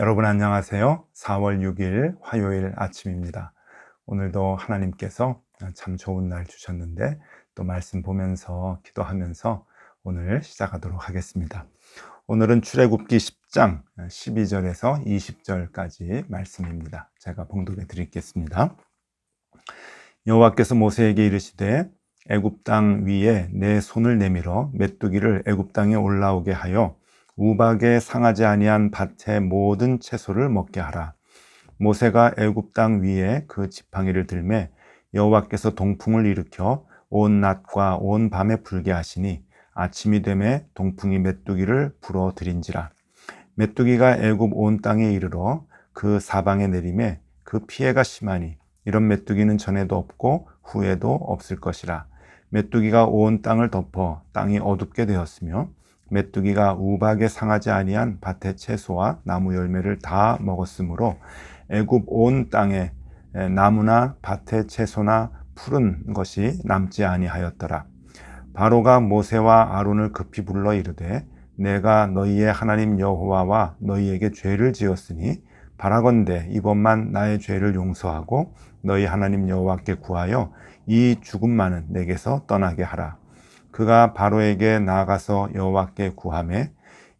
여러분 안녕하세요. 4월 6일 화요일 아침입니다. 오늘도 하나님께서 참 좋은 날 주셨는데 또 말씀 보면서 기도하면서 오늘 시작하도록 하겠습니다. 오늘은 출애굽기 10장 12절에서 20절까지 말씀입니다. 제가 봉독해 드리겠습니다. 여호와께서 모세에게 이르시되 애굽 땅 위에 내 손을 내밀어 메뚜기를 애굽 땅에 올라오게 하여 우박에 상하지 아니한 밭의 모든 채소를 먹게 하라. 모세가 애굽 땅 위에 그 지팡이를 들매 여호와께서 동풍을 일으켜 온 낮과 온 밤에 불게 하시니 아침이 되매 동풍이 메뚜기를 불어 들인지라. 메뚜기가 애굽 온 땅에 이르러 그 사방에 내림에 그 피해가 심하니 이런 메뚜기는 전에도 없고 후에도 없을 것이라. 메뚜기가 온 땅을 덮어 땅이 어둡게 되었으며 메뚜기가 우박에 상하지 아니한 밭의 채소와 나무 열매를 다 먹었으므로 애굽 온 땅에 나무나 밭의 채소나 푸른 것이 남지 아니하였더라. 바로가 모세와 아론을 급히 불러 이르되 내가 너희의 하나님 여호와와 너희에게 죄를 지었으니 바라건대 이번만 나의 죄를 용서하고 너희 하나님 여호와께 구하여 이 죽음만은 내게서 떠나게 하라. 그가 바로에게 나아가서 여호와께 구함에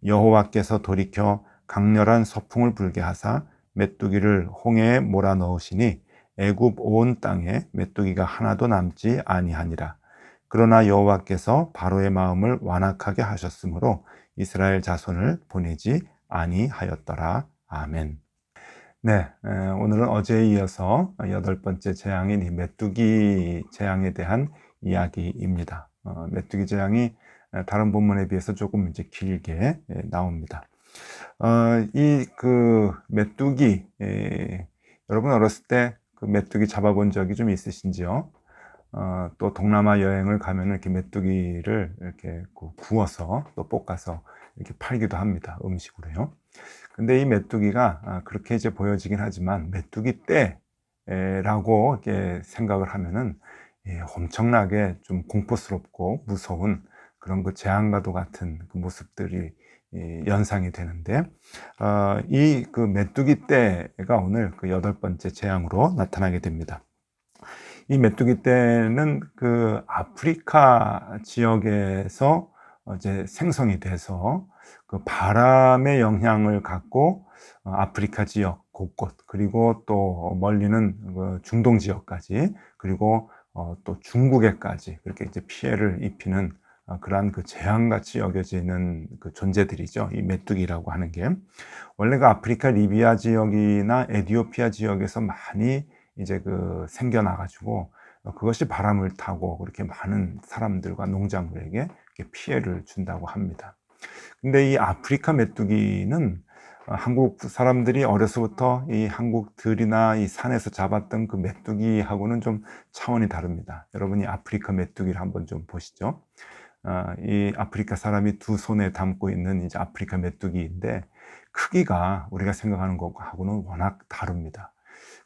여호와께서 돌이켜 강렬한 서풍을 불게 하사 메뚜기를 홍해에 몰아 넣으시니 애굽 온 땅에 메뚜기가 하나도 남지 아니하니라. 그러나 여호와께서 바로의 마음을 완악하게 하셨으므로 이스라엘 자손을 보내지 아니하였더라. 아멘. 네, 오늘은 어제에 이어서 여덟 번째 재앙인 이 메뚜기 재앙에 대한 이야기입니다. 어, 메뚜기 재앙이 다른 본문에 비해서 조금 이제 길게 예, 나옵니다. 어, 이그 메뚜기 예, 여러분 어렸을 때 그 메뚜기 잡아본 적이 좀 있으신지요? 어, 또 동남아 여행을 가면 이렇게 메뚜기를 이렇게 구워서 또 볶아서 이렇게 팔기도 합니다. 음식으로요. 근데 이 메뚜기가 아, 그렇게 이제 보여지긴 하지만 메뚜기 떼라고 이렇게 생각을 하면은 예, 엄청나게 좀 공포스럽고 무서운 그런 그 재앙과도 같은 그 모습들이 예, 연상이 되는데 어, 이그 메뚜기 떼가 오늘 그 여덟 번째 재앙으로 나타나게 됩니다. 이 메뚜기 떼는 그 아프리카 지역에서 이제 생성이 돼서 그 바람의 영향을 갖고 어, 아프리카 지역 곳곳 그리고 또 멀리는 그 중동 지역까지 그리고 어, 또 중국에까지 그렇게 이제 피해를 입히는 어, 그러한 그 재앙같이 여겨지는 그 존재들이죠. 이 메뚜기라고 하는 게 원래가 그 아프리카 리비아 지역이나 에디오피아 지역에서 많이 이제 그 생겨나가지고 어, 그것이 바람을 타고 그렇게 많은 사람들과 농작물에게 피해를 준다고 합니다. 근데 이 아프리카 메뚜기는 어, 한국 사람들이 어려서부터 이 한국 들이나 이 산에서 잡았던 그 메뚜기하고는 좀 차원이 다릅니다. 여러분이 아프리카 메뚜기를 한번 좀 보시죠. 어, 이 아프리카 사람이 두 손에 담고 있는 이제 아프리카 메뚜기인데 크기가 우리가 생각하는 것하고는 워낙 다릅니다.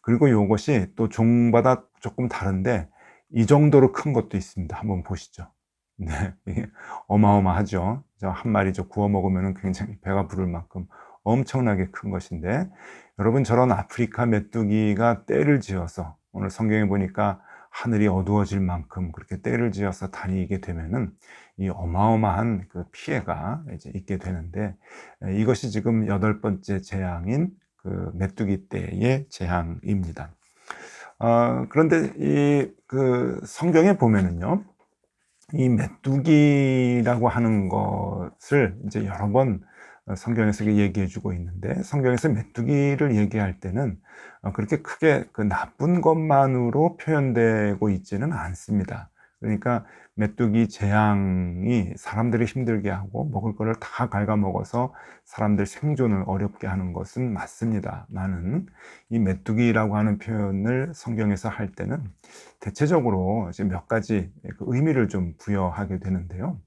그리고 이것이 또 종마다 조금 다른데 이 정도로 큰 것도 있습니다. 한번 보시죠. 네, 어마어마하죠. 한 마리 저 구워 먹으면 굉장히 배가 부를 만큼 엄청나게 큰 것인데 여러분 저런 아프리카 메뚜기가 때를 지어서 오늘 성경에 보니까 하늘이 어두워질 만큼 그렇게 때를 지어서 다니게 되면은 이 어마어마한 그 피해가 이제 있게 되는데 이것이 지금 여덟 번째 재앙인 그 메뚜기 때의 재앙입니다. 어, 그런데 이 그 성경에 보면은요, 이 메뚜기라고 하는 것을 이제 여러 번 성경에서 얘기해 주고 있는데 성경에서 메뚜기를 얘기할 때는 어, 그렇게 크게 그 나쁜 것만으로 표현되고 있지는 않습니다. 그러니까 메뚜기 재앙이 사람들을 힘들게 하고 먹을 거를 다 갉아먹어서 사람들 생존을 어렵게 하는 것은 맞습니다. 나는 이 메뚜기라고 하는 표현을 성경에서 할 때는 대체적으로 몇 가지 그 의미를 좀 부여하게 되는데요.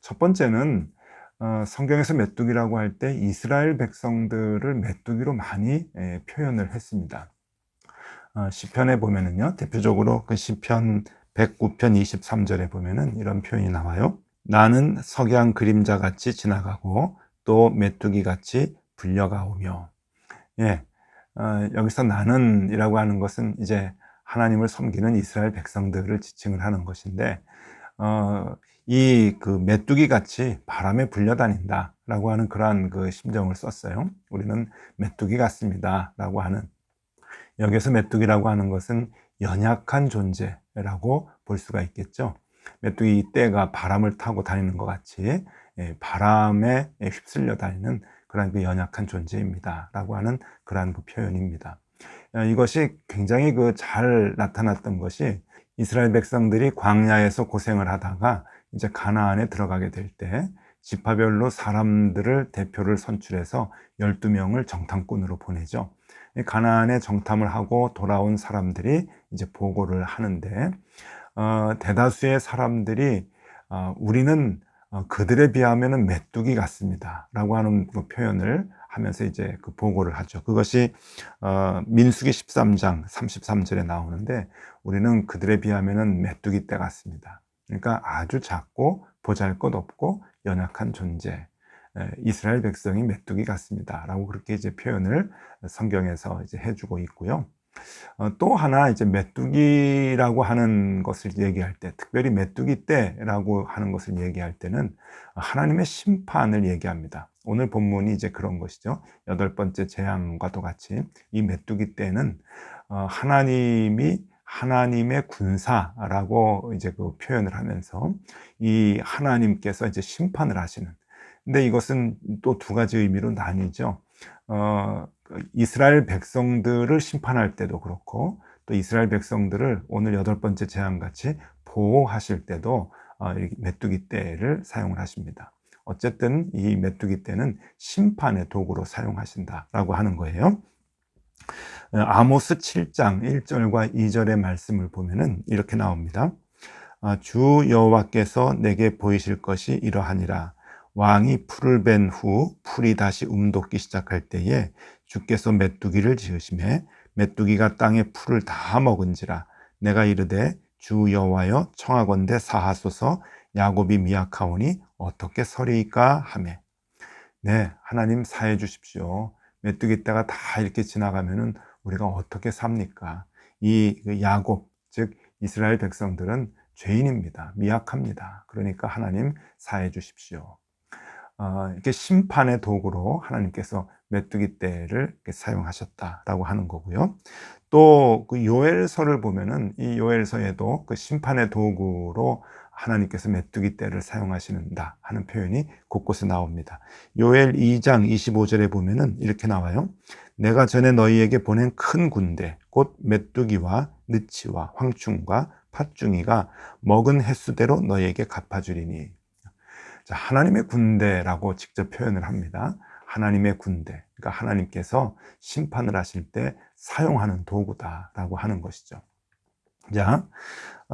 첫 번째는 어, 성경에서 메뚜기라고 할 때 이스라엘 백성들을 메뚜기로 많이 예, 표현을 했습니다. 어, 시편에 보면은요, 대표적으로 그 시편 109편 23절에 보면은 이런 표현이 나와요. 나는 석양 그림자 같이 지나가고 또 메뚜기 같이 불려가오며 예, 어, 여기서 나는이라고 하는 것은 이제 하나님을 섬기는 이스라엘 백성들을 지칭을 하는 것인데, 어, 이 그 메뚜기 같이 바람에 불려다닌다 라고 하는 그러한 그 심정을 썼어요. 우리는 메뚜기 같습니다 라고 하는 여기서 메뚜기라고 하는 것은 연약한 존재라고 볼 수가 있겠죠. 메뚜기 떼가 바람을 타고 다니는 것 같이 예, 바람에 휩쓸려 다니는 그러한 그 연약한 존재입니다. 라고 하는 그러한 그 표현입니다. 어, 이것이 굉장히 그 잘 나타났던 것이 이스라엘 백성들이 광야에서 고생을 하다가 이제 가나안에 들어가게 될 때 지파별로 사람들을 대표를 선출해서 12명을 정탐꾼으로 보내죠. 가나안에 정탐을 하고 돌아온 사람들이 이제 보고를 하는데 어, 대다수의 사람들이 어, 우리는 어, 그들에 비하면 메뚜기 같습니다. 라고 하는 그 표현을 하면서 이제 그 보고를 하죠. 그것이 어, 민수기 13장 33절에 나오는데 우리는 그들에 비하면 메뚜기 때 같습니다. 그러니까 아주 작고 보잘 것 없고 연약한 존재. 이스라엘 백성이 메뚜기 같습니다. 라고 그렇게 이제 표현을 성경에서 이제 해주고 있고요. 어, 또 하나 이제 메뚜기라고 하는 것을 얘기할 때, 특별히 메뚜기 때라고 하는 것을 얘기할 때는 하나님의 심판을 얘기합니다. 오늘 본문이 이제 그런 것이죠. 여덟 번째 재앙과도 같이 이 메뚜기 때는 어, 하나님이 하나님의 군사라고 이제 그 표현을 하면서 이 하나님께서 이제 심판을 하시는. 근데 이것은 또 두 가지 의미로 나뉘죠. 어, 이스라엘 백성들을 심판할 때도 그렇고 또 이스라엘 백성들을 오늘 여덟 번째 재앙같이 보호하실 때도 어, 메뚜기 떼를 사용을 하십니다. 어쨌든 이 메뚜기 떼는 심판의 도구로 사용하신다라고 하는 거예요. 어, 아모스 7장 1절과 2절의 말씀을 보면은 이렇게 나옵니다. 아, 주 여호와께서 내게 보이실 것이 이러하니라. 왕이 풀을 벤 후 풀이 다시 움돋기 시작할 때에 주께서 메뚜기를 지으심에 메뚜기가 땅에 풀을 다 먹은지라 내가 이르되 주 여호와여 청하건대 사하소서 야곱이 미약하오니 어떻게 서리이까 하매 네 하나님 사해 주십시오 메뚜기 때가 다 이렇게 지나가면은 우리가 어떻게 삽니까? 이그 야곱 즉 이스라엘 백성들은 죄인입니다. 미약합니다. 그러니까 하나님 사해 주십시오. 어, 이렇게 심판의 도구로 하나님께서 메뚜기 떼를 사용하셨다라고 하는 거고요. 또 그 요엘서를 보면은 이 요엘서에도 그 심판의 도구로 하나님께서 메뚜기 떼를 사용하시는다 하는 표현이 곳곳에 나옵니다. 요엘 2장 25절에 보면은 이렇게 나와요. 내가 전에 너희에게 보낸 큰 군대 곧 메뚜기와 느치와 황충과 팥중이가 먹은 횟수대로 너희에게 갚아주리니 자, 하나님의 군대라고 직접 표현을 합니다. 하나님의 군대. 그러니까 하나님께서 심판을 하실 때 사용하는 도구다라고 하는 것이죠. 자,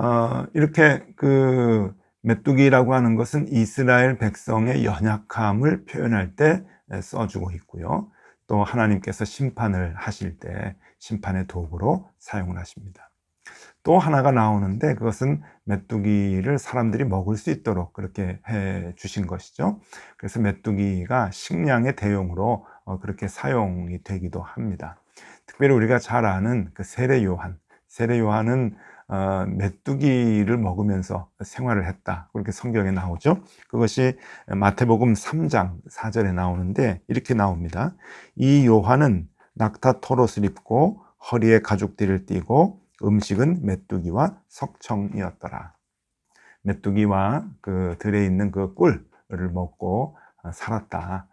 어, 이렇게 그 메뚜기라고 하는 것은 이스라엘 백성의 연약함을 표현할 때 써주고 있고요. 또 하나님께서 심판을 하실 때 심판의 도구로 사용을 하십니다. 또 하나가 나오는데 그것은 메뚜기를 사람들이 먹을 수 있도록 그렇게 해 주신 것이죠. 그래서 메뚜기가 식량의 대용으로 어, 그렇게 사용이 되기도 합니다. 특별히 우리가 잘 아는 그 세례 요한, 세례 요한은 어, 메뚜기를 먹으면서 생활을 했다. 그렇게 성경에 나오죠. 그것이 마태복음 3장 4절에 나오는데 이렇게 나옵니다. 이 요한은 낙타 털옷을 입고 허리에 가죽띠를 띠고 음식은 메뚜기와 석청이었더라. 메뚜기와 그 들에 있는 그 꿀을 먹고 어, 살았다.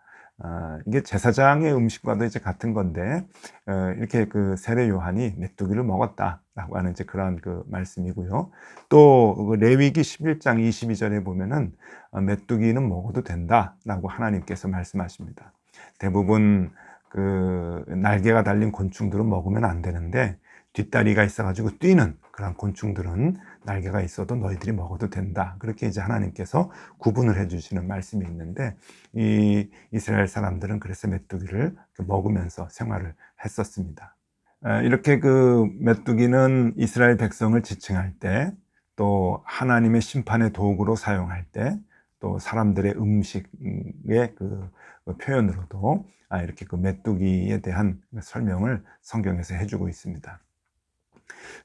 어, 이게 제사장의 음식과도 이제 같은 건데 어, 이렇게 그 세례 요한이 메뚜기를 먹었다라고 하는 이제 그러한 그 말씀이고요. 또그 레위기 11장 22절에 보면은 어, 메뚜기는 먹어도 된다라고 하나님께서 말씀하십니다. 대부분 그 날개가 달린 곤충들은 먹으면 안 되는데 뒷다리가 있어가지고 뛰는 그런 곤충들은 날개가 있어도 너희들이 먹어도 된다. 그렇게 이제 하나님께서 구분을 해주시는 말씀이 있는데 이 이스라엘 사람들은 그래서 메뚜기를 먹으면서 생활을 했었습니다. 이렇게 그 메뚜기는 이스라엘 백성을 지칭할 때 또 하나님의 심판의 도구로 사용할 때 또 사람들의 음식의 그 표현으로도 아, 이렇게 그 메뚜기에 대한 설명을 성경에서 해주고 있습니다.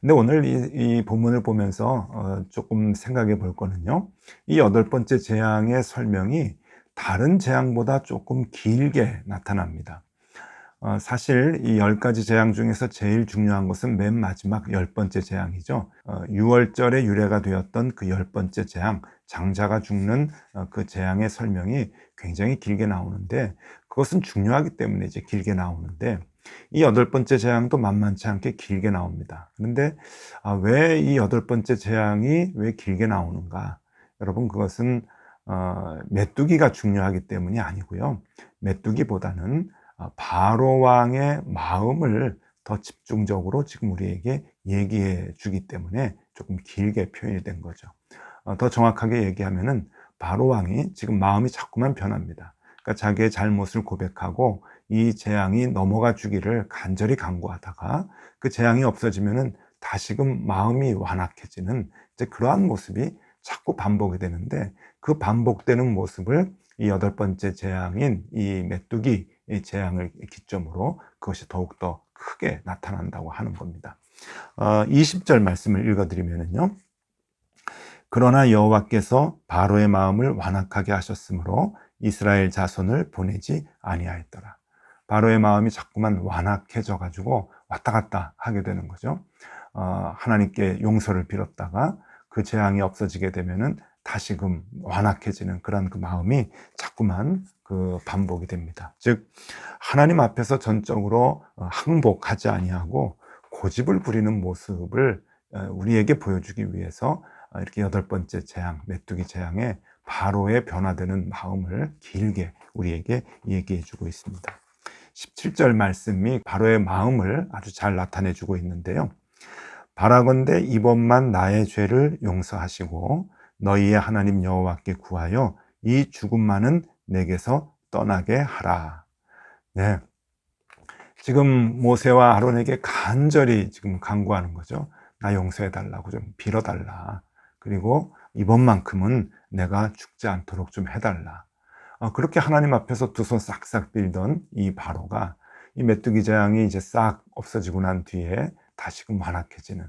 근데 오늘 이, 이 본문을 보면서 어, 조금 생각해 볼 거는요. 이 여덟 번째 재앙의 설명이 다른 재앙보다 조금 길게 나타납니다. 어, 사실 이 열 가지 재앙 중에서 제일 중요한 것은 맨 마지막 열 번째 재앙이죠. 어, 6월절에 유래가 되었던 그 열 번째 재앙, 장자가 죽는 어, 그 재앙의 설명이 굉장히 길게 나오는데 그것은 중요하기 때문에 이제 길게 나오는데 이 여덟 번째 재앙도 만만치 않게 길게 나옵니다. 그런데 아, 왜이 여덟 번째 재앙이 왜 길게 나오는가? 여러분 그것은 어, 메뚜기가 중요하기 때문이 아니고요. 메뚜기보다는 어, 바로 왕의 마음을 더 집중적으로 지금 우리에게 얘기해 주기 때문에 조금 길게 표현이 된 거죠. 어, 더 정확하게 얘기하면은 바로 왕이 지금 마음이 자꾸만 변합니다. 그러니까 자기의 잘못을 고백하고 이 재앙이 넘어가 주기를 간절히 간구하다가 그 재앙이 없어지면은 다시금 마음이 완악해지는 이제 그러한 모습이 자꾸 반복이 되는데 그 반복되는 모습을 이 여덟 번째 재앙인 이 메뚜기 재앙을 기점으로 그것이 더욱더 크게 나타난다고 하는 겁니다. 어, 20절 말씀을 읽어드리면요. 그러나 여호와께서 바로의 마음을 완악하게 하셨으므로 이스라엘 자손을 보내지 아니하였더라. 바로의 마음이 자꾸만 완악해져 가지고 왔다 갔다 하게 되는 거죠. 어, 하나님께 용서를 빌었다가 그 재앙이 없어지게 되면은 다시금 완악해지는 그런 그 마음이 자꾸만 그 반복이 됩니다. 즉 하나님 앞에서 전적으로 어, 항복하지 아니하고 고집을 부리는 모습을 어, 우리에게 보여주기 위해서 어, 이렇게 여덟 번째 재앙, 메뚜기 재앙에 바로의 변화되는 마음을 길게 우리에게 얘기해 주고 있습니다. 17절 말씀이 바로의 마음을 아주 잘 나타내 주고 있는데요. 바라건대 이번만 나의 죄를 용서하시고 너희의 하나님 여호와께 구하여 이 죽음만은 내게서 떠나게 하라. 네. 지금 모세와 아론에게 간절히 지금 강구하는 거죠. 나 용서해 달라고 좀 빌어 달라. 그리고 이번만큼은 내가 죽지 않도록 좀 해달라. 어, 그렇게 하나님 앞에서 두 손 싹싹 빌던 이 바로가 이 메뚜기 재앙이 이제 싹 없어지고 난 뒤에 다시금 완악해지는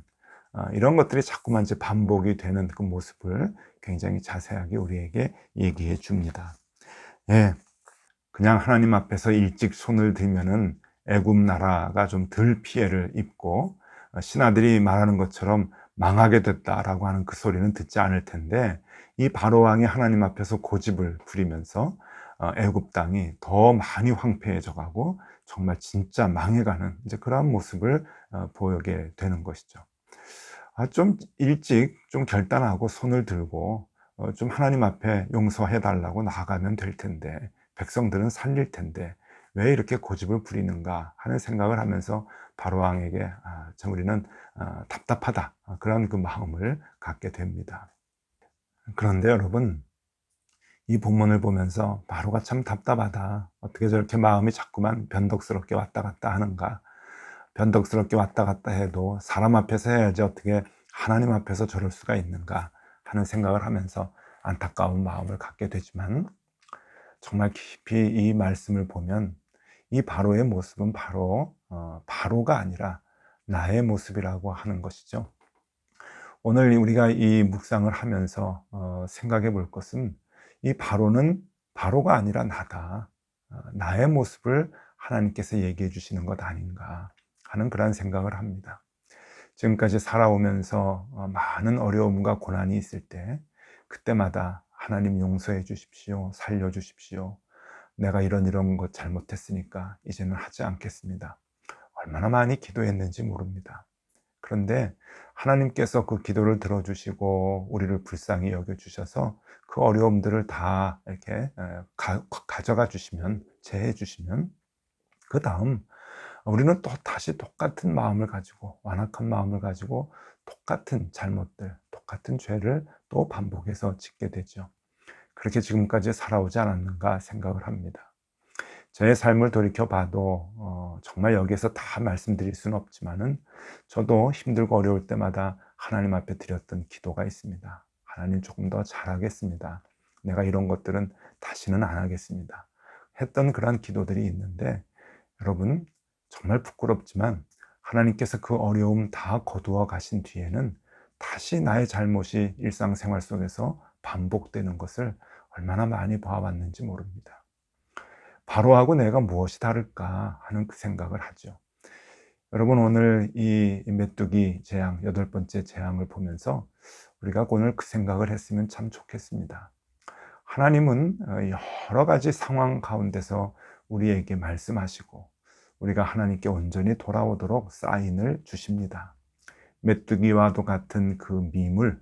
어, 이런 것들이 자꾸만 이제 반복이 되는 그 모습을 굉장히 자세하게 우리에게 얘기해 줍니다. 예, 그냥 하나님 앞에서 일찍 손을 들면은 애굽 나라가 좀 덜 피해를 입고 어, 신하들이 말하는 것처럼 망하게 됐다라고 하는 그 소리는 듣지 않을 텐데 이 바로 왕이 하나님 앞에서 고집을 부리면서 어, 애굽 땅이 더 많이 황폐해져 가고 정말 진짜 망해가는 이제 그러한 모습을 어, 보이게 되는 것이죠. 아, 좀 일찍 좀 결단하고 손을 들고 좀 하나님 앞에 용서해 달라고 나아가면 될 텐데 백성들은 살릴 텐데 왜 이렇게 고집을 부리는가 하는 생각을 하면서 바로 왕에게 아, 참 우리는 아, 답답하다 아, 그런 그 마음을 갖게 됩니다. 그런데 여러분 이 본문을 보면서 바로가 참 답답하다. 어떻게 저렇게 마음이 자꾸만 변덕스럽게 왔다 갔다 하는가. 변덕스럽게 왔다 갔다 해도 사람 앞에서 해야지 어떻게 하나님 앞에서 저럴 수가 있는가 하는 생각을 하면서 안타까운 마음을 갖게 되지만 정말 깊이 이 말씀을 보면 이 바로의 모습은 바로 어, 바로가 아니라 나의 모습이라고 하는 것이죠. 오늘 우리가 이 묵상을 하면서 어, 생각해 볼 것은 이 바로는 바로가 아니라 나다. 어, 나의 모습을 하나님께서 얘기해 주시는 것 아닌가 하는 그런 생각을 합니다. 지금까지 살아오면서 어, 많은 어려움과 고난이 있을 때 그때마다 하나님 용서해 주십시오. 살려 주십시오. 내가 이런 이런 것 잘못했으니까 이제는 하지 않겠습니다. 얼마나 많이 기도했는지 모릅니다. 그런데 하나님께서 그 기도를 들어주시고 우리를 불쌍히 여겨주셔서 그 어려움들을 다 이렇게 가, 져가 주시면, 제해 주시면, 그 다음 우리는 또 다시 똑같은 마음을 가지고, 완악한 마음을 가지고 똑같은 잘못들, 똑같은 죄를 또 반복해서 짓게 되죠. 그렇게 지금까지 살아오지 않았는가 생각을 합니다. 저의 삶을 돌이켜 봐도 어, 정말 여기에서 다 말씀드릴 수는 없지만은 저도 힘들고 어려울 때마다 하나님 앞에 드렸던 기도가 있습니다. 하나님 조금 더 잘하겠습니다. 내가 이런 것들은 다시는 안 하겠습니다. 했던 그러한 기도들이 있는데 여러분 정말 부끄럽지만 하나님께서 그 어려움 다 거두어 가신 뒤에는 다시 나의 잘못이 일상생활 속에서 반복되는 것을 얼마나 많이 보아왔는지 모릅니다. 바로하고 내가 무엇이 다를까 하는 그 생각을 하죠. 여러분 오늘 이 메뚜기 재앙 여덟 번째 재앙을 보면서 우리가 오늘 그 생각을 했으면 참 좋겠습니다. 하나님은 어, 여러 가지 상황 가운데서 우리에게 말씀하시고 우리가 하나님께 온전히 돌아오도록 사인을 주십니다. 메뚜기와도 같은 그 미물,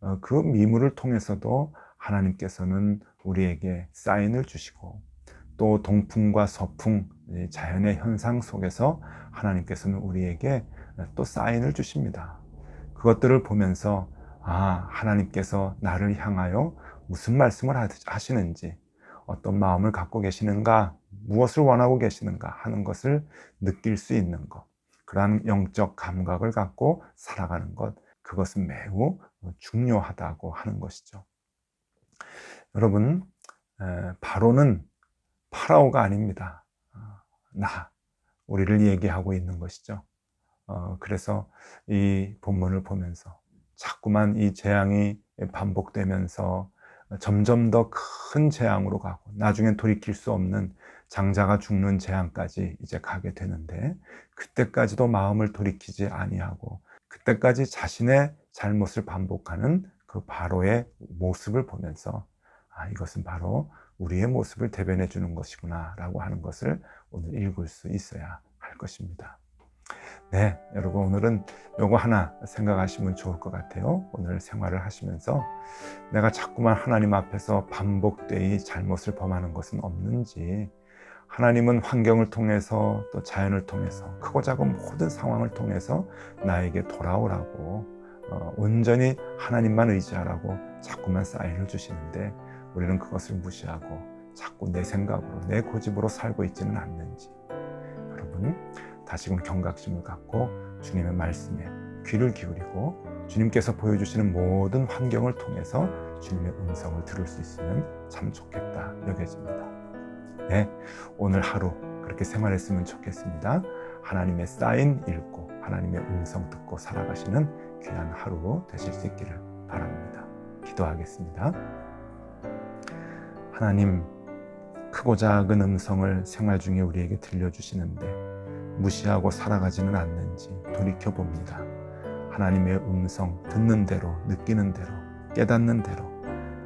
어, 그 미물을 통해서도 하나님께서는 우리에게 사인을 주시고 또 동풍과 서풍, 자연의 현상 속에서 하나님께서는 우리에게 또 사인을 주십니다. 그것들을 보면서 아, 하나님께서 나를 향하여 무슨 말씀을 하시는지, 어떤 마음을 갖고 계시는가, 무엇을 원하고 계시는가 하는 것을 느낄 수 있는 것. 그러한 영적 감각을 갖고 살아가는 것. 그것은 매우 중요하다고 하는 것이죠. 여러분, 바로는 파라오가 아닙니다. 나, 우리를 얘기하고 있는 것이죠. 어, 그래서 이 본문을 보면서 자꾸만 이 재앙이 반복되면서 점점 더 큰 재앙으로 가고 나중엔 돌이킬 수 없는 장자가 죽는 재앙까지 이제 가게 되는데 그때까지도 마음을 돌이키지 아니하고 그때까지 자신의 잘못을 반복하는 그 바로의 모습을 보면서 아 이것은 바로 우리의 모습을 대변해 주는 것이구나 라고 하는 것을 오늘 읽을 수 있어야 할 것입니다. 네, 여러분 오늘은 요거 하나 생각하시면 좋을 것 같아요. 오늘 생활을 하시면서 내가 자꾸만 하나님 앞에서 반복되이 잘못을 범하는 것은 없는지 하나님은 환경을 통해서 또 자연을 통해서 크고 작은 모든 상황을 통해서 나에게 돌아오라고 어, 온전히 하나님만 의지하라고 자꾸만 사인을 주시는데 우리는 그것을 무시하고 자꾸 내 생각으로 내 고집으로 살고 있지는 않는지 여러분 다시금 경각심을 갖고 주님의 말씀에 귀를 기울이고 주님께서 보여주시는 모든 환경을 통해서 주님의 음성을 들을 수 있으면 참 좋겠다 여겨집니다. 네, 오늘 하루 그렇게 생활했으면 좋겠습니다. 하나님의 사인 읽고 하나님의 음성 듣고 살아가시는 귀한 하루 되실 수 있기를 바랍니다. 기도하겠습니다. 하나님, 크고 작은 음성을 생활 중에 우리에게 들려주시는데 무시하고 살아가지는 않는지 돌이켜 봅니다. 하나님의 음성 듣는 대로 느끼는 대로 깨닫는 대로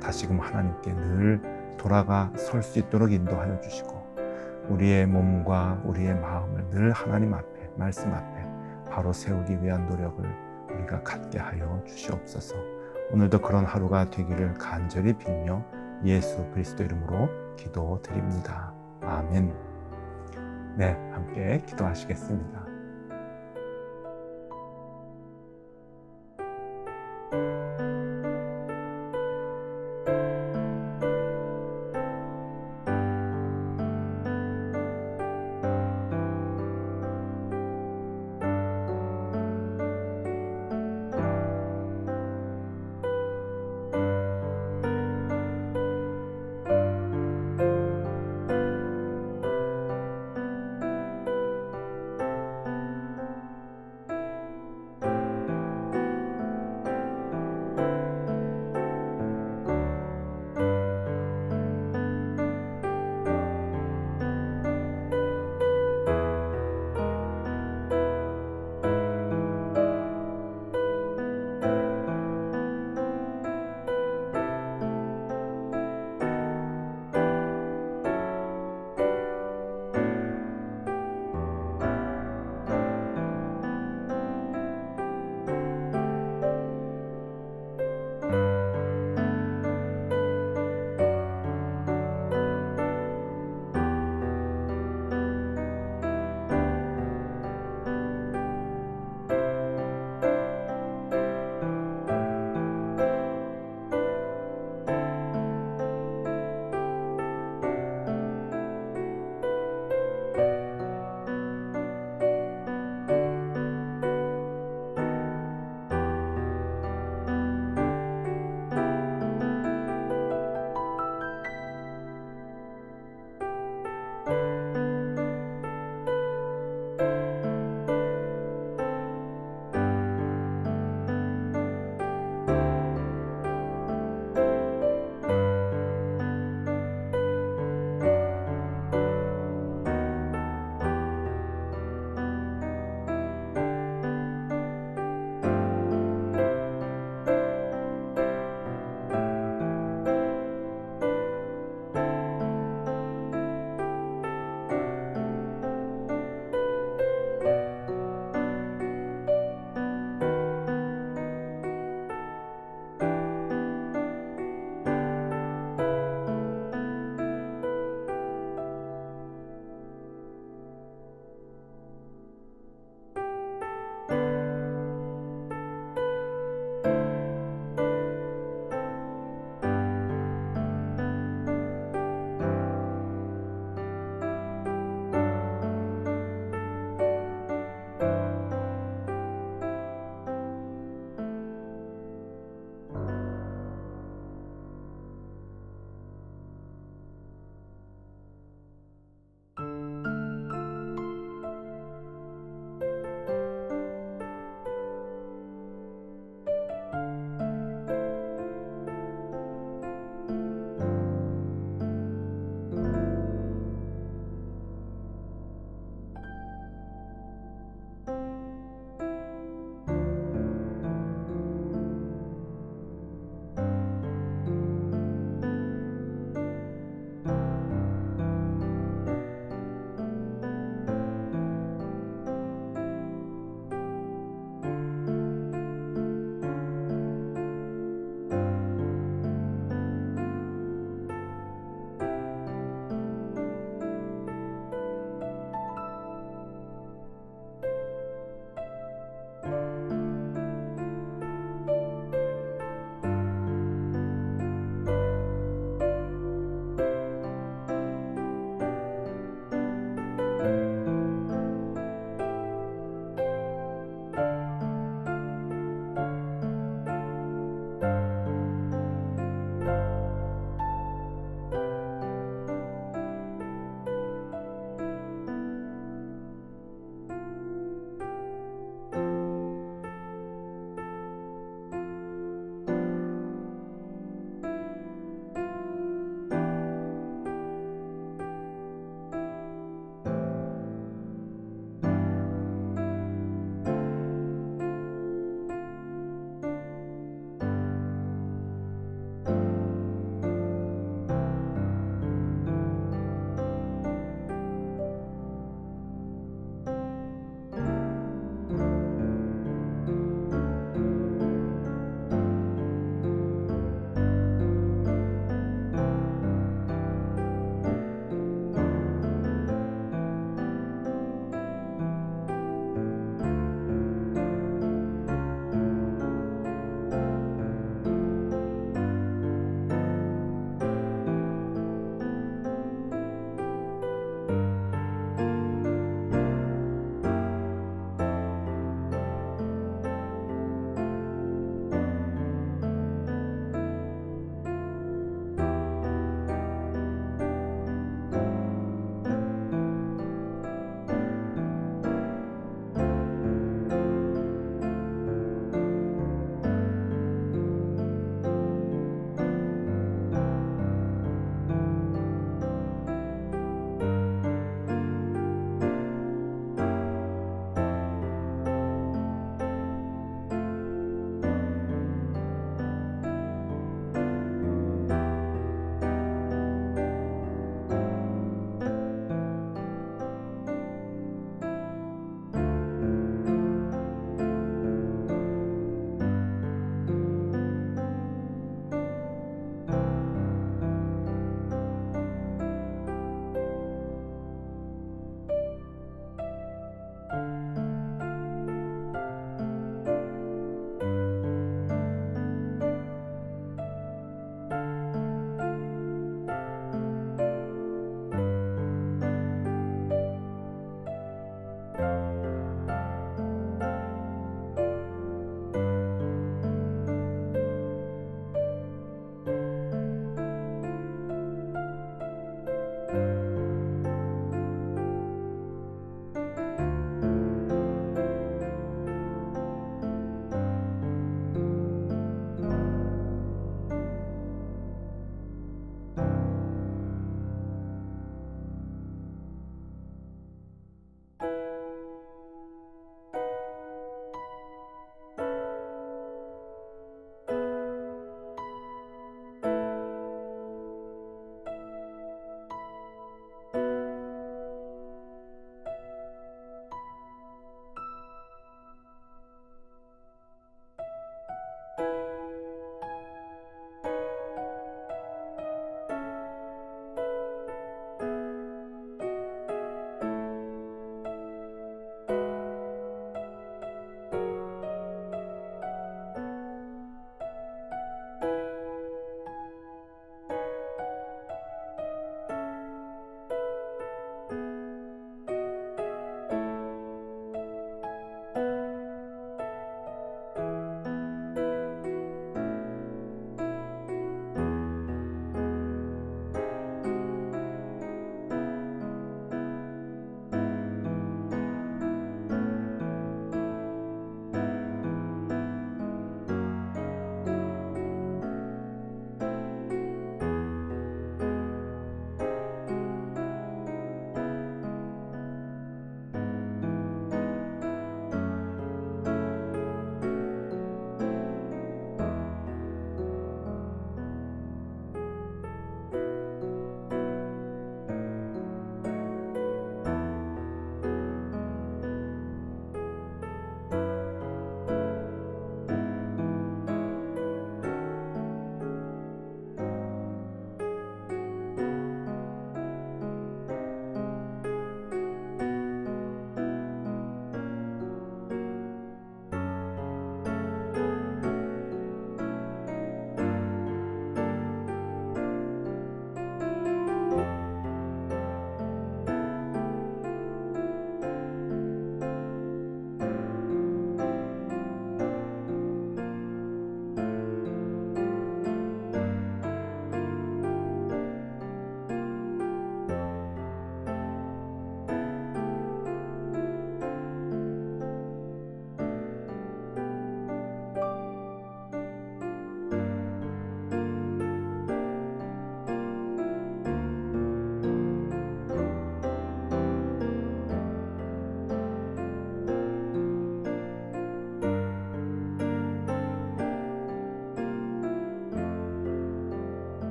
다시금 하나님께 늘 돌아가 설 수 있도록 인도하여 주시고 우리의 몸과 우리의 마음을 늘 하나님 앞에 말씀 앞에 바로 세우기 위한 노력을 우리가 갖게 하여 주시옵소서. 오늘도 그런 하루가 되기를 간절히 빌며 예수 그리스도 이름으로 기도드립니다. 아멘. 네, 함께 기도하시겠습니다.